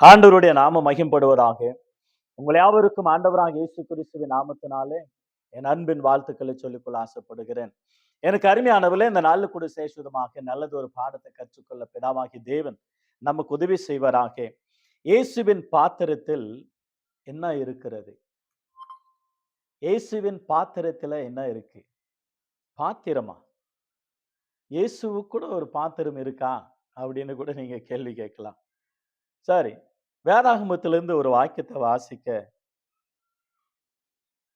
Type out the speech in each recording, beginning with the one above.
ஆண்டவருடைய நாம மகிம்படுவதாக. உங்கள் யாவருக்கும் ஆண்டவராக இயேசு கிறிஸ்துவின் நாமத்தினாலே என் அன்பின் வாழ்த்துக்களை சொல்லிக்கொள்ள ஆசைப்படுகிறேன். எனக்கு அருமையானவர்களே இந்த நாளில் கூட சேஷுதமாக நல்லது ஒரு பாடத்தை கற்றுக்கொள்ள பிதாவாகி தேவன் நமக்கு உதவி செய்வராக. இயேசுவின் பாத்திரத்தில் என்ன இருக்கிறது? இயேசுவின் பாத்திரத்தில் என்ன இருக்கு? பாத்திரமா? இயேசுவுக்கு கூட ஒரு பாத்திரம் இருக்கா? அப்படின்னு கூட நீங்கள் கேள்வி கேட்கலாம். சரி வேதாகமத்திலிருந்து ஒரு வாக்கியத்தை வாசிக்க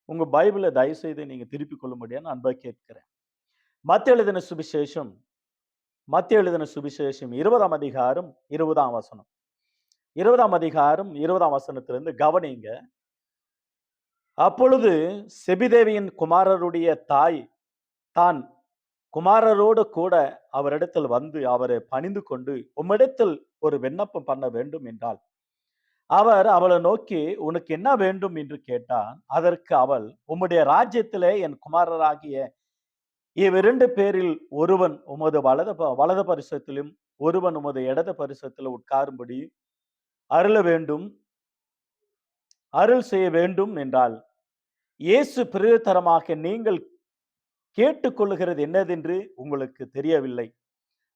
உங்க பைபிளை தயவு செய்து நீங்க திருப்பிக் கொள்ள முடியாதுன்னு அன்பா கேட்கிறேன். மத்திய எழுதின சுவிசேஷம் மத்திய எழுதின சுவிசேஷம் இருபதாம் அதிகாரம் இருபதாம் வசனம். இருபதாம் அதிகாரம் இருபதாம் வசனத்திலிருந்து கவனிங்க. அப்பொழுது செபிதேவியின் குமாரருடைய தாய் தான் குமாரரோடு கூட அவரிடத்தில் வந்து அவரை பணிந்து கொண்டு உம்மிடத்தில் ஒரு விண்ணப்பம் பண்ண வேண்டும் என்றால் அவர் அவளை நோக்கி உனக்கு என்ன வேண்டும்? என்று கேட்டான். அதற்கு அவள் உம்முடைய ராஜ்யத்திலே என் குமாரராகிய இவ்விரண்டு பேரில் ஒருவன் உமது வலது ப- வலது பரிசத்திலும் ஒருவன் உமது இடது பரிசத்திலும் உட்காரும்படி அருள வேண்டும் அருள் செய்ய வேண்டும் என்றால் இயேசு பிரயோத்தரமாக நீங்கள் கேட்டுக்கொள்ளுகிறது என்னதென்று உங்களுக்கு தெரியவில்லை.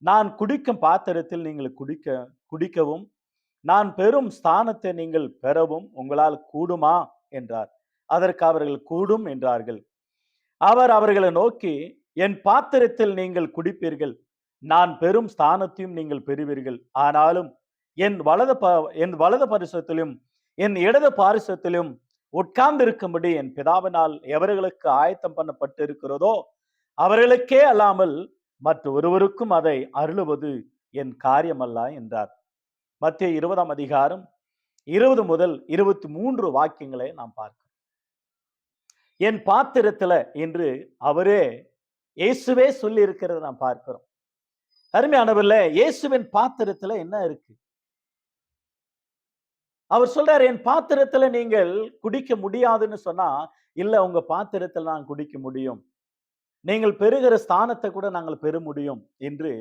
நான் குடிக்கும் பாத்திரத்தில் நீங்கள் குடிக்க குடிக்கவும் நான் பெறும் ஸ்தானத்தை நீங்கள் பெறவும் உங்களால் கூடுமா? என்றார். அதற்கு அவர்கள் கூடும் என்றார்கள். அவர் அவர்களை நோக்கி என் பாத்திரத்தில் நீங்கள் குடிப்பீர்கள். நான் பெரும் ஸ்தானத்தையும் நீங்கள் பெறுவீர்கள். ஆனாலும் என் வலது ப என் வலது பரிசத்திலும் என் இடது பாரிசத்திலும் உட்கார்ந்திருக்கும்படி என் பிதாவினால் எவர்களுக்கு ஆயத்தம் பண்ணப்பட்டு இருக்கிறதோ அவர்களுக்கே அல்லாமல் மற்ற ஒருவருக்கும் அதை அருளுவது என் காரியமல்ல என்றார். மத்திய இருபதாம் அதிகாரம் இருபது முதல் இருபத்தி மூன்று வாக்கியங்களை நாம் பார்க்கிறோம். என் பாத்திரத்துல என்று அவரே இயேசுவே சொல்லி இருக்கிறத நாம் பார்க்கிறோம். அருமையானவர்ல இயேசுவின் பாத்திரத்துல என்ன இருக்கு? அவர் சொல்றாரு என் பாத்திரத்துல நீங்கள் குடிக்க முடியாதுன்னு சொன்னா இல்ல உங்க பாத்திரத்துல நான் குடிக்க முடியும். நீங்கள் பெறுகிற ஸ்தானத்தை கூட நாங்கள் பெற முடியும். என்று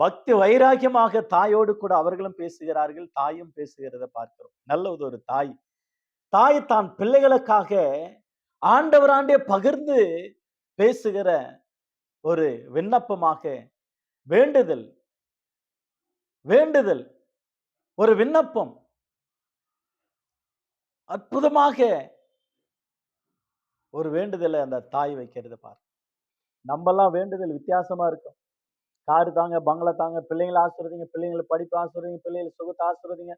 பக்தி வைராக்கியமாக தாயோடு கூட அவர்களும் பேசுகிறார்கள் தாயும் பேசுகிறத பார்க்கிறோம். நல்ல ஒரு தாய். தாய் தான் பிள்ளைகளுக்காக ஆண்டவராண்டே பகிர்ந்து பேசுகிற ஒரு விண்ணப்பமாக வேண்டுதல் வேண்டுதல் ஒரு விண்ணப்பம் அற்புதமாக ஒரு வேண்டுதலை அந்த தாய் வைக்கிறது பார் நம்மெல்லாம் வேண்டுதல் வித்தியாசமா இருக்கும். காரு தாங்க பங்களா தாங்க பிள்ளைங்களை ஆசிர்வதிங்க பிள்ளைங்களை படிப்பு ஆசிர்வதிங்க பிள்ளைங்களை சுகத்தை ஆசிர்வதிங்க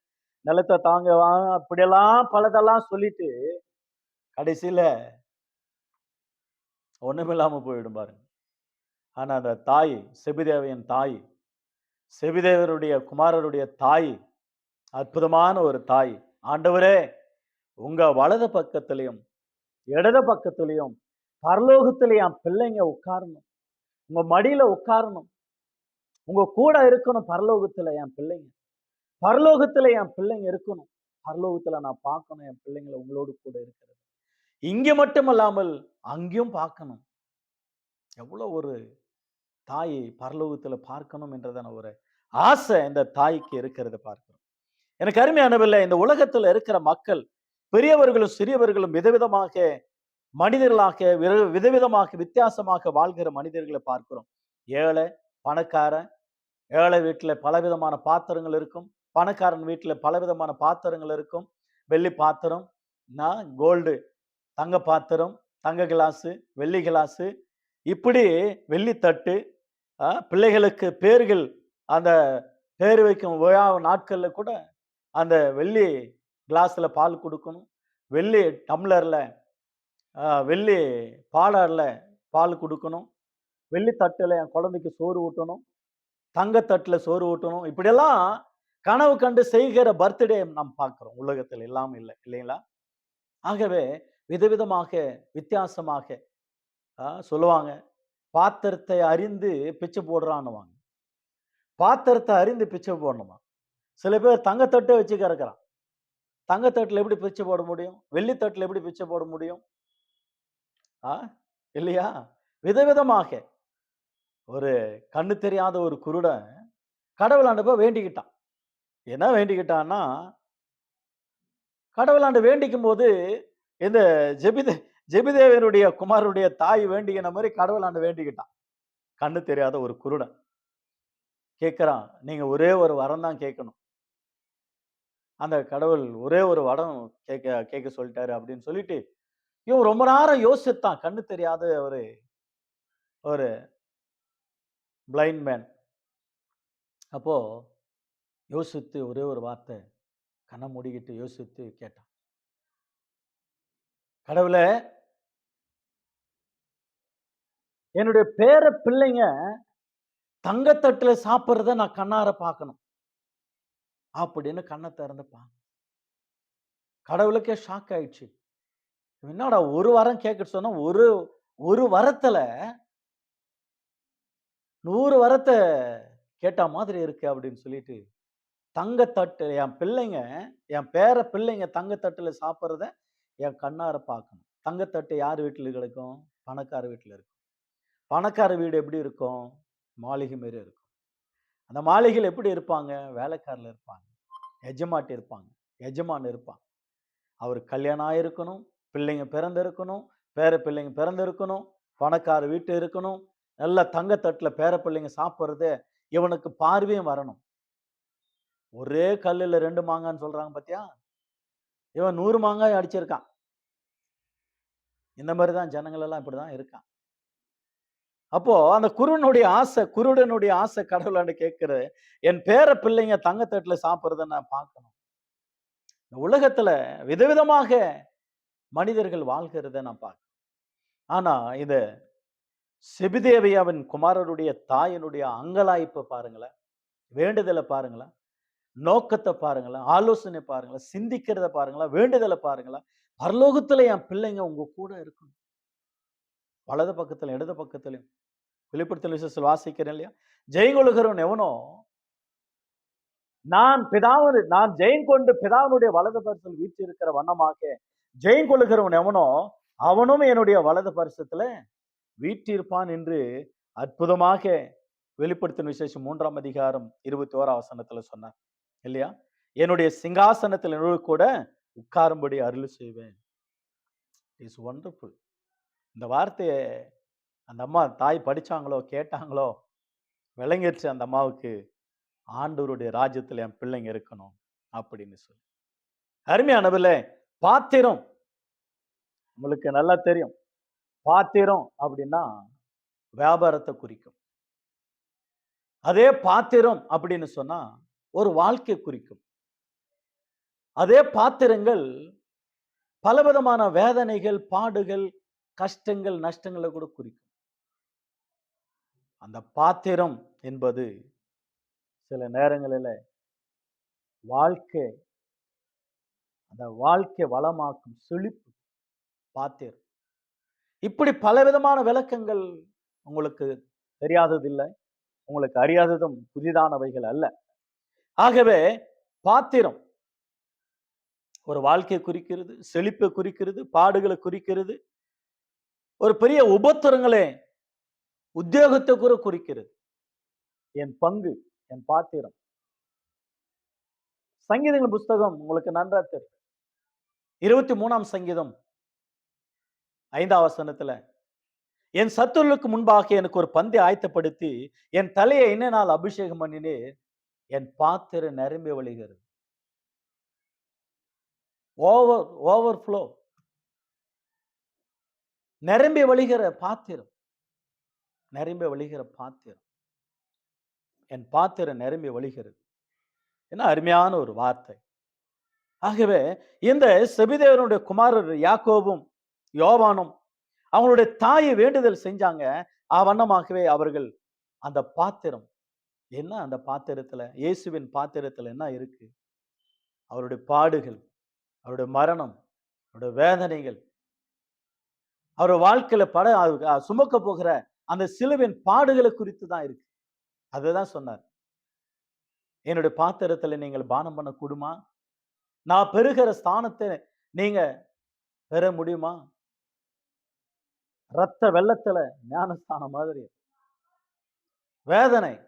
நிலத்தை தாங்க வாங்க அப்படியெல்லாம் பலதெல்லாம் சொல்லிட்டு கடைசியில ஒண்ணுமில்லாம போயிடும் பாருங்க. ஆனா அந்த தாய் செபிதேவையின் தாய் செபிதேவருடைய குமாரருடைய தாய் அற்புதமான ஒரு தாய். ஆண்டவரே உங்க வலது பக்கத்திலையும் இடது பக்கத்திலையும் பரலோகத்துல என் பிள்ளைங்க உட்காரணும். உங்க மடியில உட்காரணும். உங்க கூட இருக்கணும் பரலோகத்துல என் பிள்ளைங்க. பரலோகத்துல என் பிள்ளைங்க இருக்கணும். பரலோகத்துல நான் பார்க்கணும் என் பிள்ளைங்களை உங்களோடு கூட இருக்கிறது. இங்க மட்டும் அல்லாமல் அங்கேயும் பார்க்கணும். எவ்வளோ ஒரு தாயை பரலோகத்துல பார்க்கணும் என்றதான ஒரு ஆசை இந்த தாய்க்கு இருக்கிறத பார்க்கிறோம். எனக்கு அருமையானவில்லை இந்த உலகத்துல இருக்கிற மக்கள் பெரியவர்களும் சிறியவர்களும் விதவிதமாக மனிதர்களாக விதவிதமாக வித்தியாசமாக வாழ்கிற மனிதர்களை பார்க்கிறோம். ஏழை பணக்காரன். ஏழை வீட்டில் பலவிதமான பாத்திரங்கள் இருக்கும். பணக்காரன் வீட்டில் பலவிதமான பாத்திரங்கள் இருக்கும். வெள்ளி பாத்திரம் நான் கோல்டு தங்க பாத்திரம் தங்க கிளாஸு வெள்ளி கிளாஸு. இப்படி வெள்ளித்தட்டு பிள்ளைகளுக்கு பேர்கள் அந்த பேர் வைக்கும் விழா நாட்களில் கூட அந்த வெள்ளி கிளாஸில் பால் கொடுக்கணும். வெள்ளி டம்ளரில் வெள்ளி பாலரில் பால் கொடுக்கணும். வெள்ளி என் குழந்தைக்கு சோறு ஊட்டணும் தங்கத்தட்டில் சோறு ஊட்டணும் இப்படியெல்லாம் கனவு கண்டு செய்கிற பர்த்டே நாம் பார்க்குறோம். உலகத்தில் இல்லாமல் இல்லை இல்லைங்களா? ஆகவே விதவிதமாக வித்தியாசமாக ஆ, சொல்லுவாங்க பாத்திரத்தை அறிந்து பிச்சை போடுறான்னுவாங்க. பாத்திரத்தை அறிந்து பிச்சை போடணுமா? சில பேர் தங்கத்தட்டை வச்சு கறக்குறான். தங்கத்தட்டில் எப்படி பிச்சை போட முடியும்? வெள்ளித்தட்டில் எப்படி பிச்சை போட முடியும்? ஆ இல்லையா? விதவிதமாக ஒரு கண்ணு தெரியாத ஒரு குருடன் கடவுள் போய் வேண்டிக்கிட்டான். என்ன வேண்டிக்கிட்டான்னா கடவுளாண்டு வேண்டிக்கும் போது இந்த ஜெபிதே ஜெபிதேவனுடைய குமாரனுடைய தாய் வேண்டிக்கின மாதிரி கடவுளாண்டு வேண்டிக்கிட்டான். கண்ணு தெரியாத ஒரு குருடன். கேட்குறான் நீங்கள் ஒரே ஒரு வரம் தான் கேட்கணும். அந்த கடவுள் ஒரே ஒரு வடம் கேட்க கேட்க சொல்லிட்டாரு அப்படின்னு சொல்லிட்டு இவன் ரொம்ப நேரம் யோசித்தான் கண்ணு தெரியாத ஒரு ஒரு பிளைண்ட் மேன் அப்போ யோசித்து ஒரே ஒரு வார்த்தை கண்ணை மூடிக்கிட்டு யோசித்து கேட்டான். கடவுளை என்னுடைய பேர பிள்ளைங்க தங்கத்தட்டுல சாப்பிட்றத நான் கண்ணார பார்க்கணும். அப்படின்னு கண்ணை திறந்துப்பான். கடவுளுக்கே ஷாக் ஆயிடுச்சு. என்னடா ஒரு வாரம் கேட்க சொன்னா ஒரு ஒரு வாரத்தில் நூறு வரத்தை கேட்ட மாதிரி இருக்கு அப்படின்னு சொல்லிட்டு தங்கத்தட்டு என் பிள்ளைங்க என் பேர பிள்ளைங்க தங்கத்தட்டில் சாப்பிட்றத என் கண்ணார பார்க்கணும். தங்கத்தட்டு யார் வீட்டில் கிடைக்கும்? பணக்கார வீட்டில் இருக்கும். பணக்கார வீடு எப்படி இருக்கும்? மாளிகை மாரி இருக்கும். அந்த மாளிகையில் எப்படி இருப்பாங்க? வேலைக்காரில் இருப்பாங்க. எஜமாட்டி இருப்பாங்க. எஜமான் இருப்பான். அவர் கல்யாணம் ஆகிருக்கணும் பிள்ளைங்க பிறந்திருக்கணும். பேர பிள்ளைங்க பிறந்திருக்கணும். பணக்கார வீட்டு இருக்கணும். நல்ல தங்கத்தட்டில் பேர பிள்ளைங்க சாப்பிட்றது இவனுக்கு பார்வையும் வரணும். ஒரே கல்லில் ரெண்டு மாங்கான்னு சொல்றாங்க பாத்தியா? இவன் நூறு மாங்காய் அடிச்சிருக்கான். இந்த மாதிரி தான் ஜனங்கள் எல்லாம் இப்படிதான் இருக்கான் அப்போ அந்த குருவனுடைய ஆசை குருடனுடைய ஆசை கடவுளாண்டு கேட்கிறது என் பேர பிள்ளைங்க தங்கத்தட்டில் சாப்பிட்றத நான் பார்க்கணும். இந்த உலகத்துல விதவிதமாக மனிதர்கள் வாழ்கிறத நான் பார்க்கிறேன் ஆனா இதை செபிதேவையாவின் குமாரருடைய தாயனுடைய அங்கலாய்ப்பை பாருங்களேன். வேண்டுதலை பாருங்களேன். நோக்கத்தை பாருங்களேன். ஆலோசனை பாருங்களேன். சிந்திக்கிறத பாருங்களேன். வேண்டுதலை பாருங்களேன். பரலோகத்துல என் பிள்ளைங்க உங்க கூட இருக்கணும். வலது பக்கத்துல இடது பக்கத்துலையும். வெளிப்படுத்தல் விசேஷத்தில் வாசிக்கிறேன் இல்லையா? ஜெயங்கொழுகிறவன் எவனோ நான் பிதாவனு நான் ஜெயம் கொண்டு பிதாவனுடைய வலது பரிசல் வீச்சு இருக்கிற வண்ணமாக ஜெயம் கொள்ளுகிறவன் எவனோ அவனும் என்னுடைய வலது பரிசத்துல வீற்றிருப்பான் என்று அற்புதமாக வெளிப்படுத்தும் விசேஷம் மூன்றாம் அதிகாரம் இருபத்தி ஓரா வசனத்துல சொன்னார். இல்லையா? என்னுடைய சிங்காசனத்தில் என்னோடு கூட உட்காரும்படி அருள் செய்வேன். இஸ் ஒண்டர்ஃபுல் இந்த வார்த்தையை அந்த அம்மா தாய் படித்தாங்களோ கேட்டாங்களோ விளங்கிருச்சு அந்த அம்மாவுக்கு. ஆண்டவருடைய ராஜ்யத்தில் என் பிள்ளைங்க இருக்கணும் அப்படின்னு சொல்லி. அருமையானவில் பாத்திரம். உங்களுக்கு நல்லா தெரியும். பாத்திரம் அப்படின்னா வியாபாரத்தை குறிக்கும். அதே பாத்திரம் அப்படின்னு சொன்னா ஒரு வாழ்க்கை குறிக்கும். அதே பாத்திரங்கள் பலவிதமான வேதனைகள் பாடுகள் கஷ்டங்கள் நஷ்டங்களை கூட குறிக்கும். அந்த பாத்திரம் என்பது சில நேரங்களில் வாழ்க்கை அந்த வாழ்க்கை வளமாக்கும் செழிப்பு பாத்திரம். இப்படி பலவிதமான விளக்கங்கள் உங்களுக்கு தெரியாததில்லை உங்களுக்கு அறியாததும் புதிதானவைகள் அல்ல. ஆகவே பாத்திரம் ஒரு வாழ்க்கையை குறிக்கிறது செழிப்பை குறிக்கிறது பாடுகளை குறிக்கிறது ஒரு பெரிய உபத்திரங்களே உத்தியோகத்தை கூட குறிக்கிறது. என் பங்கு என் பாத்திரம். சங்கீதங்கள் புஸ்தகம் உங்களுக்கு நன்றா தெரியும். இருபத்தி மூணாம் சங்கீதம் ஐந்தாவது வசனத்துல என் சத்துருளுக்கு முன்பாக எனக்கு ஒரு பந்தை ஆயத்தப்படுத்தி என் தலையை என்ன நாள் அபிஷேகம் பண்ணினே என் பாத்திரம் நிரம்பி வழிகிறது. ஓவர் ஓவர் ஃப்ளோ நிரம்பி வழிகிற பாத்திரம் நிரம்பி வழிகிற பாத்திரம். என் பாத்திரம் நிரம்பி வழிகிறது. என்ன அருமையான ஒரு வார்த்தை. ஆகவே இந்த செபிதேவனுடைய குமாரர் யாக்கோபும் யோவானும் அவங்களுடைய தாயை வேண்டுதல் செஞ்சாங்க. அவண்ணமாகவே அவர்கள் அந்த பாத்திரம் என்ன அந்த பாத்திரத்துல? இயேசுவின் பாத்திரத்துல என்ன இருக்கு? அவருடைய பாடுகள் அவருடைய மரணம் அவருடைய வேதனைகள். அவருடைய வாழ்க்கையில பட சுமக்க போகிற அந்த சிலுவின் பாடுகளை குறித்து தான் இருக்கு. அதுதான் சொன்னார். என்னுடைய பாத்திரத்துல நீங்கள் பானம் பண்ண கூடுமா? நான் பெறுகிற ஸ்தானத்தை நீங்க பெற முடியுமா? ரத்த வெள்ளத்துல ஞானஸ்தானம் மாதிரி. வேதனை.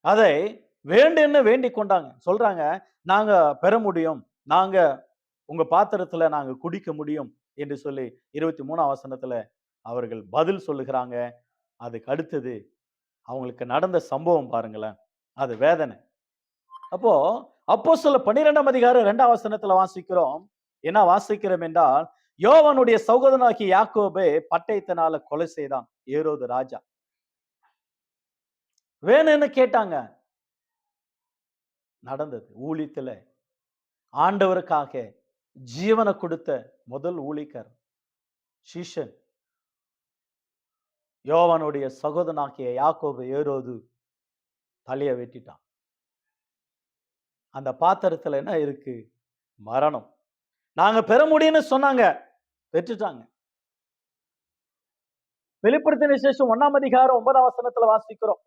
அதை வேண்டுன்னு வேண்டிக் கொண்டாங்க. சொல்றாங்க நாங்க பெற முடியும். நாங்க உங்க பாத்திரத்துல நாங்க குடிக்க முடியும். என்று சொல்லி இருபத்தி மூணாம் வசனத்துல அவர்கள் பதில் சொல்லுகிறாங்க. அதுக்கு அடுத்தது அவங்களுக்கு நடந்த சம்பவம் பாருங்களேன். அது வேதனை. அப்போ அப்போ சொல்ல பன்னிரெண்டாம் அதிகாரம் இரண்டாம் வசனத்துல வாசிக்கிறோம். என்ன வாசிக்கிறோம் என்றால் யோவனுடைய சகோதரனாகிய யாக்கோபை பட்டயத்தினால கொலை செய்தான் ஏரோது ராஜா. வேணும்னு கேட்டாங்க? நடந்தது. ஊழியத்துல ஆண்டவருக்காக ஜீவனை கொடுத்த முதல் ஊழிக்கர் சீஷன். யோவனுடைய சகோதரனாகிய யாக்கோபு ஏரோது தலையை வெட்டிட்டான். அந்த பாத்திரத்துல என்ன இருக்கு? மரணம். நாங்க பெற முடியும்னு சொன்னாங்க. பெற்றுட்டாங்க. வெளிப்படுத்தின விசேஷம் ஒண்ணாம் அதிகாரம் ஒன்பதாம் வசனத்துல வாசிக்கிறோம்.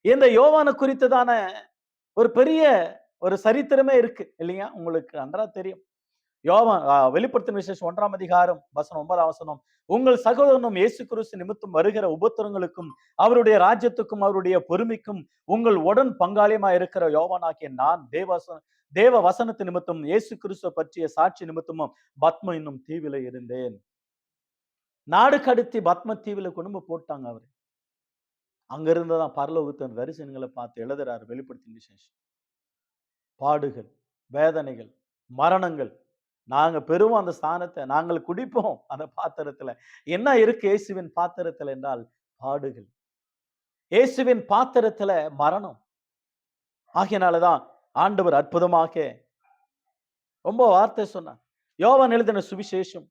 இந்த யோவான குறித்ததான ஒரு பெரிய ஒரு சரித்திரமே இருக்கு. இல்லையா? உங்களுக்கு நன்றா தெரியும். யோவான் வெளிப்படுத்தின விசேஷம் ஒன்றாம் அதிகாரம் வசனம் ஒன்பதாம் வசனம். உங்கள் சகோதரனும் இயேசு கிறிஸ்து நிமித்தம் வருகிற உபத்திரங்களுக்கும் அவருடைய ராஜ்யத்துக்கும் அவருடைய பொறுமைக்கும் உங்கள் உடன் பங்காளியமா இருக்கிற யோவானாகிய நான் தேவச தேவ வசனத்து நிமித்தம் இயேசு கிறிஸ்துவ பற்றிய சாட்சி நிமித்தமும் பத்ம என்னும் தீவில இருந்தேன். நாடு கடத்தி பத்ம தீவில குடும்ப போட்டாங்க அவர். அங்க இருந்துதான் பரலோகத்தின் தரிசனங்களை பார்த்து எழுதுறாரு வெளிப்படுத்தின விசேஷம். பாடுகள் வேதனைகள் மரணங்கள் நாங்கள் பெறுவோம் அந்த ஸ்தானத்தை நாங்கள் குடிப்போம் அந்த பாத்திரத்தில். என்ன இருக்கு இயேசுவின் பாத்திரத்தில் என்றால் பாடுகள். இயேசுவின் பாத்திரத்தில் மரணம். ஆகையினாலதான் ஆண்டவர் அற்புதமாக ரொம்ப வார்த்தை சொன்னார். யோவான் எழுதின சுவிசேஷம்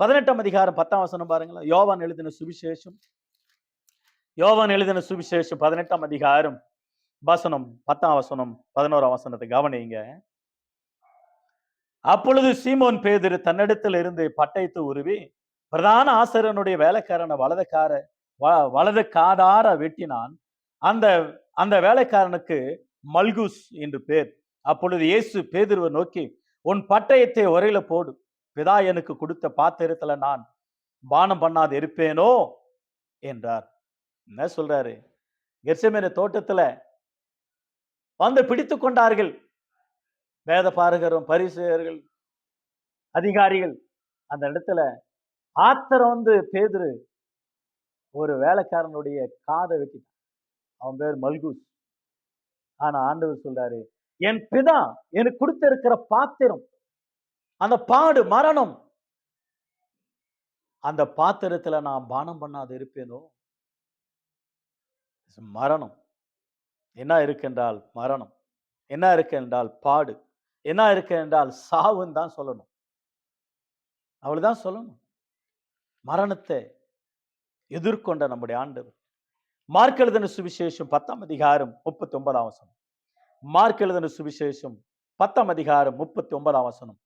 பதினெட்டாம் அதிகாரம் பத்தாம் வசனம் பாருங்களேன். யோவான் எழுதின சுவிசேஷம் யோவான் எழுதின சுவிசேஷம் பதினெட்டாம் அதிகாரம் வசனம் பத்தாம் வசனம் பதினோராம் வசனத்தை கவனிங்க அப்பொழுது சீமோன் பேதிரு தன்னிடத்தில் இருந்து பட்டயத்தை உருவி பிரதான ஆசிரியனுடைய வேலைக்காரனை வலதுக்கார வ- வலது காதார வெட்டினான். அந்த அந்த வேலைக்காரனுக்கு மல்குஸ் என்று பேர். அப்பொழுது இயேசு பேதிருவை நோக்கி உன் பட்டயத்தை உரையில போடு. பிதா எனக்கு கொடுத்த பாத்திரத்துல நான் பானம் பண்ணாது இருப்பேனோ? என்றார். என்ன சொல்றாரு? கெர்சமேன தோட்டத்துல வந்து பிடித்து கொண்டார்கள். வேத பாருகரும் பரிசுகர்கள் அதிகாரிகள் அந்த இடத்துல ஆத்திரம் வந்து பேதுரு ஒரு வேலைக்காரனுடைய காதை வெட்டிட்டான். அவன் பேர் மல்கூஸ். ஆனா ஆண்டவர் சொல்றாரு என் பிதா எனக்கு கொடுத்திருக்கிற பாத்திரம் அந்த பாடு மரணம் அந்த பாத்திரத்துல நான் பானம் பண்ணாது இருப்பேனோ? மரணம். என்ன இருக்கு என்றால் மரணம். என்ன இருக்கு என்றால் பாடு. என்ன இருக்கு என்றால் சாவுன்னு தான் சொல்லணும். அவ்வளவுதான் சொல்லணும். மரணத்தை எதிர்கொண்ட நம்முடைய ஆண்டவர். மார்க் எழுதின சுவிசேஷம் பத்தாம் அதிகாரம் முப்பத்தி ஒன்பதாம் வசனம். மார்க் எழுதின சுவிசேஷம் பத்தாம் அதிகாரம் முப்பத்தி ஒன்பதாம் வசனம்.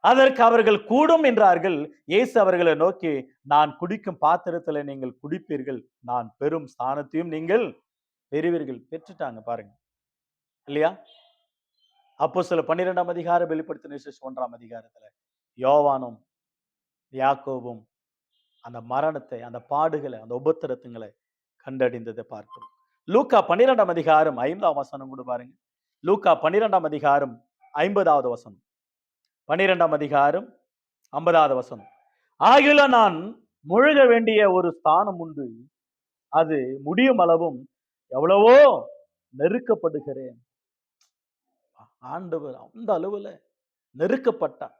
அதற்கு அவர்கள் கூடும் என்றார்கள். இயேசு அவர்களை நோக்கி நான் குடிக்கும் பாத்திரத்துல நீங்கள் குடிப்பீர்கள். நான் பெரும் ஸ்தானத்தையும் நீங்கள் பெறுவீர்கள். பெற்றுட்டாங்க பாருங்க. இல்லையா? அப்போ சில பன்னிரெண்டாம் அதிகாரம் வெளிப்படுத்தின விசேஷம் ஒன்றாம் அதிகாரத்துல. யோவானும் யாக்கோவும் அந்த மரணத்தை அந்த பாடுகளை அந்த உபத்திரத்துங்களை கண்டறிந்ததை பார்க்கிறோம். லூக்கா பன்னிரெண்டாம் அதிகாரம் ஐந்தாம் வசனம் கூட பாருங்க. லூக்கா பன்னிரெண்டாம் அதிகாரம் ஐம்பதாவது வசனம். பன்னிரெண்டாம் அதிகாரம் ஐம்பதாவது வசனம். ஆகில நான் முழுக வேண்டிய ஒரு ஸ்தானம் உண்டு. அது முடியும் அளவும் எவ்வளவோ நெருக்கப்படுகிறேன். ஆண்டவர் அந்த அளவில் நெருக்கப்பட்டார்.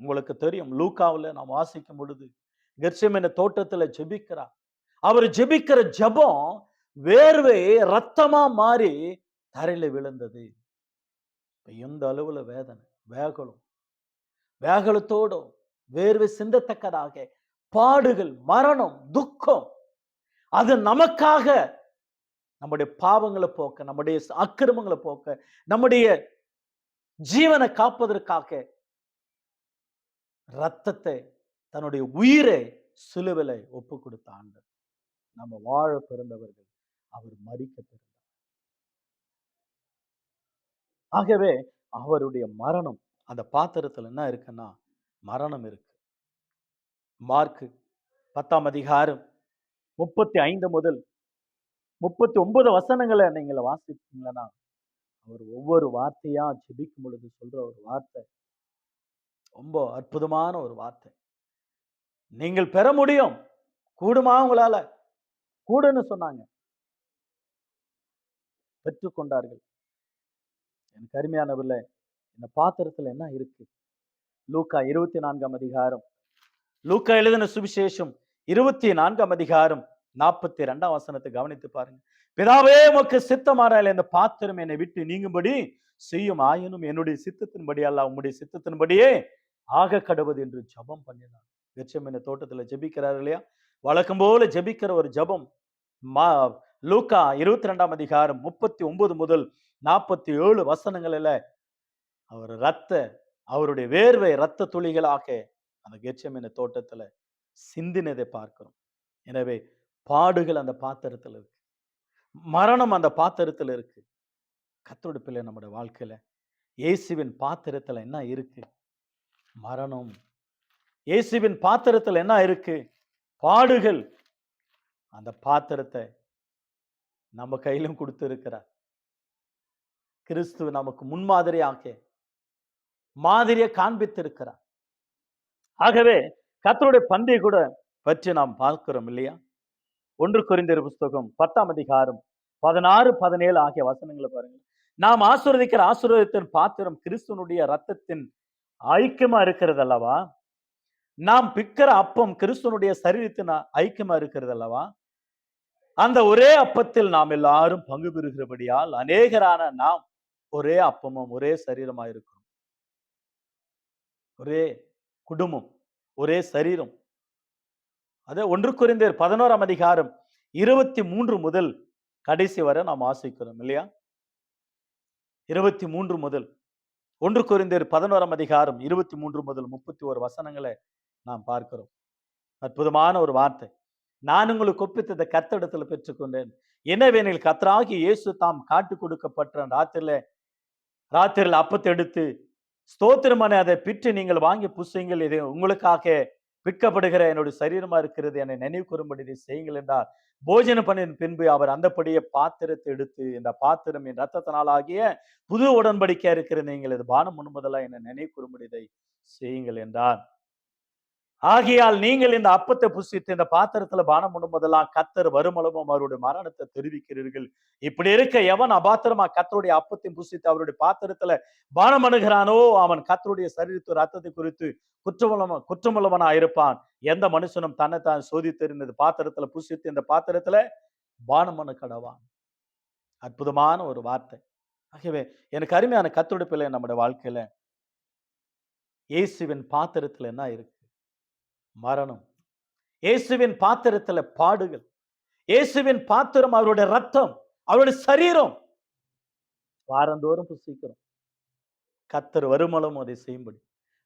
உங்களுக்கு தெரியும் லூக்காவில் நாம் வாசிக்கும் பொழுது கெர்செமேன தோட்டத்தில் ஜெபிக்கிறார். அவர் ஜெபிக்கிற ஜெபம் வேர்வை ரத்தமா மாறி தரையில விழுந்தது. எந்த அளவுல வேதனை வேகலும் வேகலத்தோடும் வேர்வை சிந்தத்தக்கதாக பாடுகள் மரணம் துக்கம் அது நமக்காக நம்முடைய பாவங்களை போக்க நம்முடைய அக்கிரமங்களை போக்க நம்முடைய ஜீவனை காப்பதற்காக ரத்தத்தை தன்னுடைய உயிரை சிலுவிலை ஒப்பு கொடுத்த ஆண்டு நம்ம வாழ பிறந்தவர்கள் அவர் மறிக்க பிறந்தார். ஆகவே அவருடைய மரணம் அந்த பாத்திரத்துல என்ன இருக்குன்னா மரணம் இருக்கு. மார்க்கு பத்தாம் அதிகாரம் முப்பத்தி ஐந்து முதல் முப்பத்தி ஒன்பது வசனங்களை நீங்க வாசிப்பீங்களா? அவர் ஒவ்வொரு வார்த்தையா ஜெபிக்கும் பொழுது சொல்ற ஒரு வார்த்தை. ரொம்ப அற்புதமான ஒரு வார்த்தை. நீங்கள் பெற முடியும். கூடுமா உங்களால? கூடுன்னு சொன்னாங்க. பெற்றுக்கொண்டார்கள் எனக்கு அருமையானவர்ல இந்த பாத்திரத்துல என்ன இருக்கு? லூக்கா இருபத்தி நான்காம் அதிகாரம். லூக்கா எழுதின சுவிசேஷம் இருபத்தி நான்காம் அதிகாரம். நாற்பத்தி ரெண்டாம் வசனத்தை கவனித்து பாருங்க. பிதாவே உமக்கு சித்தமானால் இந்த பாத்திரம் என்னை விட்டு நீங்கும்படி செய்யும் ஆயினும் என்னுடைய சித்தத்தின்படி அல்ல உம்முடைய சித்தத்தின்படியே ஆக கடவுது என்று ஜெபம் பண்ணினார் என்ன தோட்டத்தில் ஜபிக்கிறார் இல்லையா? வழக்கம் போல ஜெபிக்கிற ஒரு ஜெபம். மா லூக்கா இருபத்தி ரெண்டாம் அதிகாரம் முப்பத்தி ஒன்பது முதல் நாற்பத்தி ஏழு வசனங்களில் அவர் ரத்த அவருடைய வேர்வை ரத்த துளிகளாக அந்த கெச்சமின தோட்டத்தில் சிந்தினதை பார்க்கிறோம். எனவே பாடுகள் அந்த பாத்திரத்தில் இருக்கு. மரணம் அந்த பாத்திரத்தில் இருக்கு. கத்தோட பிள்ளை நம்முடைய வாழ்க்கையில் இயேசுவின் பாத்திரத்தில் என்ன இருக்கு? மரணம். இயேசுவின் பாத்திரத்தில் என்ன இருக்கு? பாடுகள். அந்த பாத்திரத்தை நம்ம கையிலும் கொடுத்து இருக்கிறார் கிறிஸ்துவ நமக்கு முன்மாதிரியாக மாதிரியை காண்பித்திருக்கிறார். ஆகவே கத்தருடைய பந்தை கூட பற்றி நாம் பார்க்கிறோம் இல்லையா? ஒன்று குறிந்தர் புஸ்தகம் பத்தாம் அதிகாரம் பதினாறு பதினேழு ஆகிய வசனங்களை பாருங்க நாம் ஆசீர்வதிக்கிற ஆசீர்வாதத்தின் பாத்திரம் கிறிஸ்துவனுடைய ரத்தத்தின் ஐக்கியமா இருக்கிறது அல்லவா நாம் பிக்கிற அப்பம் கிறிஸ்துவனுடைய சரீரத்தின் ஐக்கியமா இருக்கிறது அல்லவா அந்த ஒரே அப்பத்தில் நாம் எல்லாரும் பங்கு பெறுகிறபடியால் அநேகரான நாம் ஒரே அப்பமும் ஒரே சரீரமா இருக்கிறோம் ஒரே குடும்பம் ஒரே சரீரம் அதே ஒன்று குறைந்தர் பதினோராம் அதிகாரம் இருபத்தி மூன்று முதல் கடைசி வரை நாம் ஆசைக்கிறோம் இல்லையா? இருபத்தி மூன்று முதல் ஒன்று குறைந்தர் பதினோராம் அதிகாரம் இருபத்தி மூன்று முதல் முப்பத்தி ஒரு வசனங்களை நாம் பார்க்கிறோம். அற்புதமான ஒரு வார்த்தை. நான் உங்களுக்கு ஒப்பித்ததை கத்தடத்துல பெற்றுக்கொண்டேன். என்னவெனில் கத்தராகி இயேசு தாம் காட்டு கொடுக்கப்பட்ட ராத்திரில ராத்திரியில் அப்பத்தை எடுத்து ஸ்தோத்திரமான அதை பிற்று நீங்கள் வாங்கி புசுங்கள் இது உங்களுக்காக விற்கப்படுகிற என்னுடைய சரீரமா இருக்கிறது என்னை நினைவு கூறும்படி இதை செய்யுங்கள் என்றார். போஜனம் பண்ணின பின்பு அவர் அந்தப்படியே பாத்திரத்தை எடுத்து இந்த பாத்திரம் என் ரத்தத்தினால் ஆகிய புது உடன்படிக்கையா இருக்கிற நீங்கள் இது பானம் முன்பதெல்லாம் என்னை நினைவு கூறும்படி இதை செய்யுங்கள் என்றார். ஆகையால் நீங்கள் இந்த அப்பத்தை புசித்து இந்த பாத்திரத்துல பானம் பண்ணும்போதெல்லாம் கத்தர் வருமளவும் அவருடைய மரணத்தை தெரிவிக்கிறீர்கள். இப்படி இருக்க எவன் அபாத்திரமா கத்தருடைய அப்பத்தையும் புசித்து அவருடைய பாத்திரத்துல பானம் அணுகிறானோ அவன் கத்தருடைய சரீரத்து ரத்தத்தை குறித்து குற்றமுள்ளவ குற்றமுள்ளவனா இருப்பான். எந்த மனுஷனும் தன்னைத்தான் சோதித்திருந்த பாத்திரத்துல புசித்து இந்த பாத்திரத்துல பானம் பண்ண கடவான். அற்புதமான ஒரு வார்த்தை. ஆகவே எனக்கு அருமையான கத்துடைய பிள்ளை நம்முடைய வாழ்க்கையில இயேசுவின் பாத்திரத்துல என்ன இருக்கு? மரணம். இயேசுவின் பாத்திரத்துல பாடுகள். இயேசுவின் பாத்திரம் அவருடைய ரத்தம் அவருடைய சரீரம். வாரந்தோறும் புசிக்கிறோம். கத்தர் வருமளம் அதை செய்யும்படி.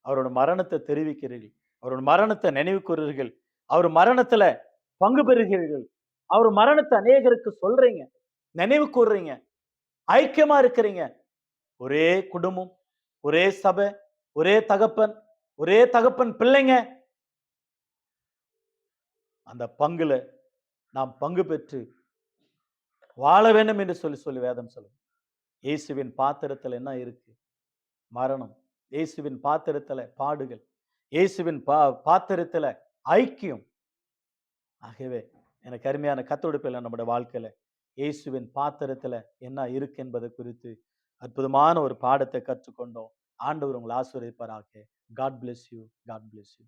அவரோட மரணத்தை தெரிவிக்கிறீர்கள். அவரோட மரணத்தை நினைவு கூறுறீர்கள் அவர் மரணத்துல பங்கு பெறுகிறீர்கள். அவர் மரணத்தை அநேகருக்கு சொல்றீங்க. நினைவு கூறுறீங்க. ஐக்கியமா இருக்கிறீங்க. ஒரே குடும்பம் ஒரே சபை ஒரே தகப்பன் ஒரே தகப்பன் பிள்ளைங்க. அந்த பங்குல நாம் பங்கு பெற்று வாழ வேண்டும் என்று சொல்லி சொல்லி வேதம் சொல்லும் இயேசுவின் பாத்திரத்தில் என்ன இருக்கு? மரணம். இயேசுவின் பாத்திரத்தில் பாடுகள். இயேசுவின் பா பாத்திரத்தில் ஐக்கியம். ஆகவே எனக்கு அருமையான கத்தொடுப்பில் நம்முடைய வாழ்க்கையில் இயேசுவின் பாத்திரத்தில் என்ன இருக்கு என்பதை குறித்து அற்புதமான ஒரு பாடத்தை கற்றுக்கொண்டோம். ஆண்டவர் உங்களை ஆசீர்வதிப்பாராக. God bless you God bless you